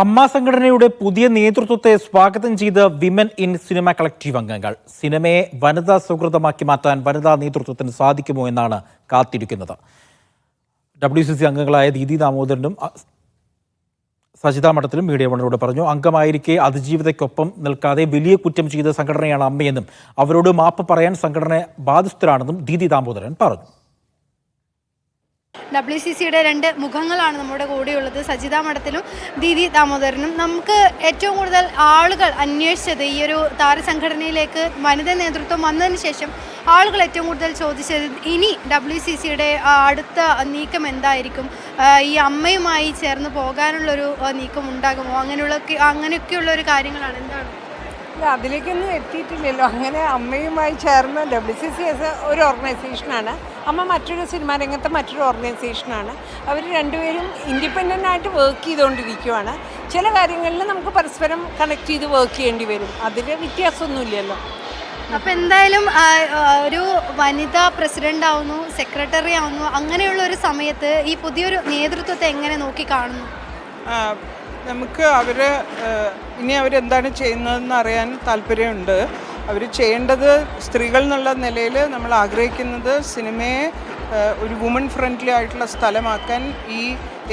അമ്മ സംഘടനയുടെ പുതിയ നേതൃത്വത്തെ സ്വാഗതം ചെയ്ത് വിമൻ ഇൻ സിനിമ കളക്റ്റീവ് അംഗങ്ങൾ. സിനിമയെ വനിതാ സൗഹൃദമാക്കി മാറ്റാൻ വനിതാ നേതൃത്വത്തിന് സാധിക്കുമോ എന്നാണ് കാത്തിരിക്കുന്നത്. ഡബ്ല്യു സി സി അംഗങ്ങളായ ദീദി ദാമോദരനും സജിത മഠത്തിലും മീഡിയ വണ്ണറോട് പറഞ്ഞു അംഗമായിരിക്കെ അതിജീവിതയ്ക്കൊപ്പം നിൽക്കാതെ വലിയ കുറ്റം ചെയ്ത സംഘടനയാണ് അമ്മയെന്നും അവരോട് മാപ്പ് പറയാൻ സംഘടന ബാധിതരാണെന്നും ദീദി ദാമോദരൻ പറഞ്ഞു. ഡബ്ല്യു സി സിയുടെ രണ്ട് മുഖങ്ങളാണ് നമ്മുടെ കൂടെയുള്ളത്. സജിത മഠത്തിലും ദീദി ദാമോദരനും. നമുക്ക് ഏറ്റവും കൂടുതൽ ആളുകൾ അന്വേഷിച്ചത് ഈ ഒരു താരസംഘടനയിലേക്ക് വനിതാ നേതൃത്വം വന്നതിന് ശേഷം ആളുകൾ ഏറ്റവും കൂടുതൽ ചോദിച്ചത് ഇനി ഡബ്ല്യു സി സിയുടെ അടുത്ത നീക്കം എന്തായിരിക്കും? ഈ അമ്മയുമായി ചേർന്ന് പോകാനുള്ളൊരു നീക്കം ഉണ്ടാകുമോ അങ്ങനെയുള്ള അങ്ങനെയൊക്കെയുള്ള ഒരു കാര്യങ്ങളാണ്. എന്താണ്? അതിലേക്കൊന്നും എത്തിയിട്ടില്ലല്ലോ. അങ്ങനെ അമ്മയുമായി ചേർന്ന് ഡബ്ല്യു സി സി എസ് ഒരു ഓർഗനൈസേഷനാണ് അമ്മ മറ്റൊരു സിനിമാ രംഗത്തെ മറ്റൊരു ഓർഗനൈസേഷനാണ് അവർ രണ്ടുപേരും ഇൻഡിപെൻഡന്റ് ആയിട്ട് വർക്ക് ചെയ്തുകൊണ്ടിരിക്കുവാണ്. ചില കാര്യങ്ങളിൽ നമുക്ക് പരസ്പരം കണക്ട് ചെയ്ത് വർക്ക് ചെയ്യേണ്ടി വരും. അതിൽ വ്യത്യാസമൊന്നുമില്ലല്ലോ. അപ്പം എന്തായാലും ഒരു വനിതാ പ്രസിഡന്റ് ആവുന്നു സെക്രട്ടറി ആവുന്നു അങ്ങനെയുള്ള ഒരു സമയത്ത് ഈ പുതിയൊരു നേതൃത്വത്തെ എങ്ങനെ നോക്കി കാണുന്നു? നമുക്ക് അവർ ഇനി അവരെന്താണ് ചെയ്യുന്നതെന്ന് അറിയാൻ താല്പര്യമുണ്ട്. അവർ ചെയ്യേണ്ടത് സ്ത്രീകൾ എന്നുള്ള നിലയിൽ നമ്മൾ ആഗ്രഹിക്കുന്നത് സിനിമയെ ഒരു വുമൺ ഫ്രണ്ട്ലി ആയിട്ടുള്ള സ്ഥലമാക്കാൻ ഈ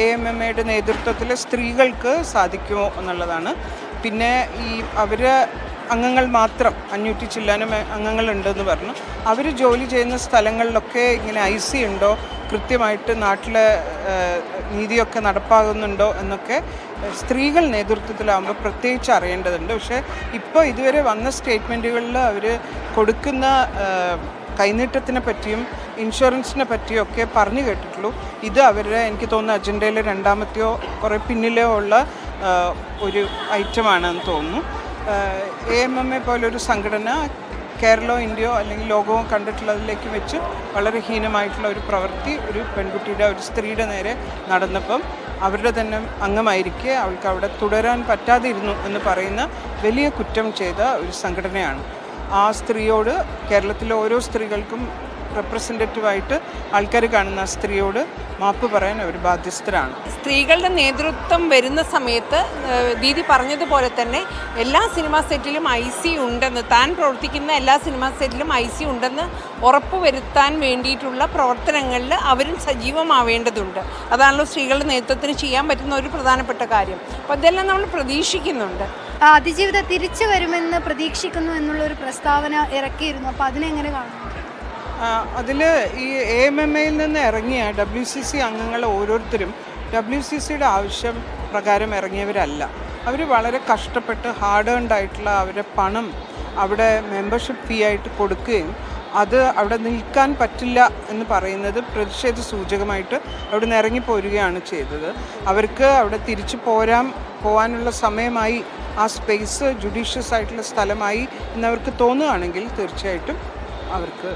എ എം എം എയുടെ നേതൃത്വത്തിൽ സ്ത്രീകൾക്ക് സാധിക്കുമോ എന്നുള്ളതാണ്. പിന്നെ ഈ അവർ അംഗങ്ങൾ മാത്രം അഞ്ഞൂറ്റി ചില്ലാനും അംഗങ്ങളുണ്ടെന്ന് പറഞ്ഞു. അവർ ജോലി ചെയ്യുന്ന സ്ഥലങ്ങളിലൊക്കെ ഇങ്ങനെ ഐ സി ഉണ്ടോ? കൃത്യമായിട്ട് നാട്ടിലെ നീതിയൊക്കെ നടപ്പാകുന്നുണ്ടോ എന്നൊക്കെ സ്ത്രീകൾ നേതൃത്വത്തിലാകുമ്പോൾ പ്രത്യേകിച്ച് അറിയേണ്ടതുണ്ട്. പക്ഷേ ഇപ്പോൾ ഇതുവരെ വന്ന സ്റ്റേറ്റ്മെന്റുകളിൽ അവർ കൊടുക്കുന്ന കൈനീട്ടത്തിനെ പറ്റിയും ഇൻഷുറൻസിനെ പറ്റിയും ഒക്കെ പറഞ്ഞു കേട്ടിട്ടുള്ളൂ. ഇത് അവരുടെ എനിക്ക് തോന്നുന്ന അജണ്ടയിലെ രണ്ടാമത്തെയോ കുറേ പിന്നിലോ ഉള്ള ഒരു ഐറ്റമാണെന്ന് തോന്നുന്നു. എ എം എം എ പോലൊരു സംഘടന കേരളോ ഇന്ത്യയോ അല്ലെങ്കിൽ ലോകവും കണ്ടിട്ടുള്ളതിലേക്ക് വെച്ച് വളരെ ഹീനമായിട്ടുള്ള ഒരു പ്രവൃത്തി ഒരു പെൺകുട്ടിയുടെ ഒരു സ്ത്രീയുടെ നേരെ നടന്നപ്പം അവരുടെ തന്നെ അംഗമായിരിക്കെ അവൾക്ക് അവിടെ തുടരാൻ പറ്റാതിരുന്നു എന്ന് പറയുന്ന വലിയ കുറ്റം ചെയ്ത ഒരു സംഘടനയാണ്. ആ സ്ത്രീയോട് കേരളത്തിലെ ഓരോ സ്ത്രീകൾക്കും റെപ്രസെന്റേറ്റീവായിട്ട് ആൾക്കാർ കാണുന്ന ആ സ്ത്രീയോട് മാപ്പ് പറയാൻ അവർ ബാധ്യസ്ഥരാണ്. സ്ത്രീകളുടെ നേതൃത്വം വരുന്ന സമയത്ത് ദീദി പറഞ്ഞതുപോലെ തന്നെ എല്ലാ സിനിമാ സെറ്റിലും ഐ സി ഉണ്ടെന്ന് താൻ പ്രവർത്തിക്കുന്ന എല്ലാ സിനിമാ സെറ്റിലും ഐ സി ഉണ്ടെന്ന് ഉറപ്പുവരുത്താൻ വേണ്ടിയിട്ടുള്ള പ്രവർത്തനങ്ങളിൽ അവരും സജീവമാവേണ്ടതുണ്ട്. അതാണല്ലോ സ്ത്രീകളുടെ നേതൃത്വത്തിന് ചെയ്യാൻ പറ്റുന്ന ഒരു പ്രധാനപ്പെട്ട കാര്യം. അപ്പോൾ ഇതെല്ലാം നമ്മൾ പ്രതീക്ഷിക്കുന്നുണ്ട്. അതിജീവിത തിരിച്ചു വരുമെന്ന് പ്രതീക്ഷിക്കുന്നു എന്നുള്ള ഒരു പ്രസ്താവന ഇറക്കിയിരുന്നു. അപ്പോൾ അതിനെങ്ങനെ കാണുന്നു? അതിൽ ഈ എ എം എം എയിൽ നിന്ന് ഇറങ്ങിയ ഡബ്ല്യു സി സി അംഗങ്ങൾ ഓരോരുത്തരും ഡബ്ല്യു സി സിയുടെ ആവശ്യം പ്രകാരം ഇറങ്ങിയവരല്ല. അവർ വളരെ കഷ്ടപ്പെട്ട് ഹാർഡ് ഏൺഡ് ആയിട്ടുള്ള അവരുടെ പണം അവിടെ മെമ്പർഷിപ്പ് ഫീ ആയിട്ട് കൊടുക്കുകയും അത് അവിടെ നിൽക്കാൻ പറ്റില്ല എന്ന് പറയുന്നത് പ്രതിഷേധ സൂചകമായിട്ട് അവിടെ നിന്ന് ഇറങ്ങിപ്പോരുകയാണ് ചെയ്തത്. അവർക്ക് അവിടെ തിരിച്ചു പോരാൻ പോകാനുള്ള സമയമായി ആ സ്പേസ് ജുഡീഷ്യസ് ആയിട്ടുള്ള സ്ഥലമായി എന്നവർക്ക് തോന്നുകയാണെങ്കിൽ തീർച്ചയായിട്ടും അവർക്ക്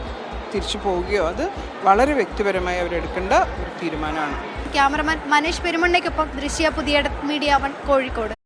തിരിച്ചു പോവുകയോ അത് വളരെ വ്യക്തിപരമായി അവരെടുക്കേണ്ട ഒരു തീരുമാനമാണ്. ക്യാമറമാൻ മനീഷ് പെരുമണ്ണയ്ക്കൊപ്പം ദൃശ്യ പുതിയ മീഡിയ വൺ കോഴിക്കോട്.